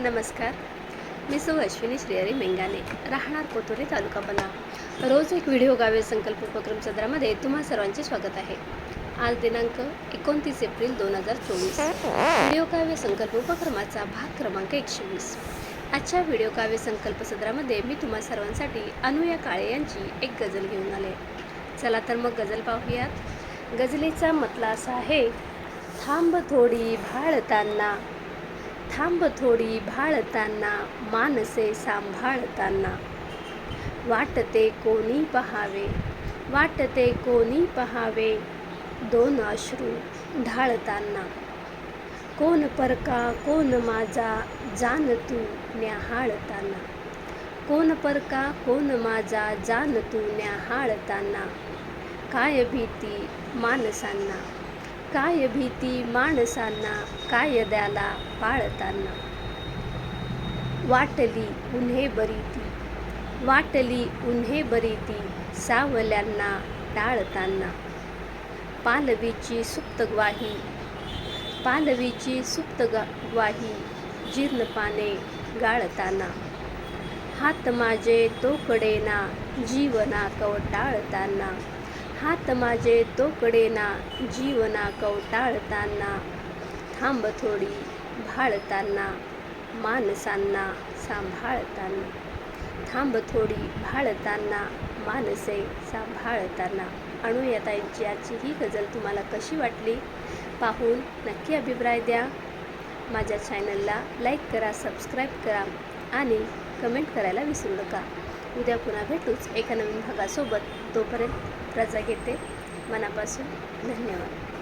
नमस्कार. मी सौ अश्विनी श्रीहरी मेंगाने राहणार कोथोरी तालुका बना रोज एक व्हिडिओ गावे संकल्प उपक्रम सदरामध्ये तुम्हा सर्वांचे स्वागत आहे. आज दिनांक एकोणतीस एप्रिल दोन हजार चोवीस. व्हिडिओ काव्य संकल्प उपक्रमाचा भाग क्रमांक एकशे वीस. आजच्या व्हिडिओ काव्य संकल्प सदरामध्ये मी तुम्हा सर्वांसाठी अनुया काळे यांची एक गझल घेऊन आले. चला तर मग गझल पाहूयात. गझलेचा मतला असा आहे थांब थोडी भाळताना थांब थोडी भाळताना मानसे सांभाळताना. वाटते कोणी पहावे वाटते कोणी पहावे दोन अश्रू ढाळताना. कोण परका कोण माझा जाण तू न्याहाळताना. कोण परका कोण माझा जाण तू न्याहाळताना. काय भीती माणसांना. काय भीती माणसांना कायद्याला पाळताना? वाटली उन्हे बरीती वाटली उन्हे बरीती सावल्यांना टाळताना. पालवीची सुप्त ग्वाही पालवीची सुप्त ग्वाही जीर्ण पाने गाळताना. हात माझे तोकडेना जीवना कवटाळताना हात माझे तोकडेना जीवना कवटाळताना थांब थोडी भाळताना माणसांना सांभाळताना. थांब थोडी भाळताना मानसे सांभाळताना. अणुयताईंची आजची ही गजल तुम्हाला कशी वाटली? पाहून नक्की अभिप्राय द्या. माझ्या चॅनलला लाईक करा सबस्क्राईब करा आणि कमेंट करायला विसरू नका. उद्या पुन्हा भेटूच एका नवीन भागासोबत. तोपर्यंत रजा घेते. मनापासून धन्यवाद.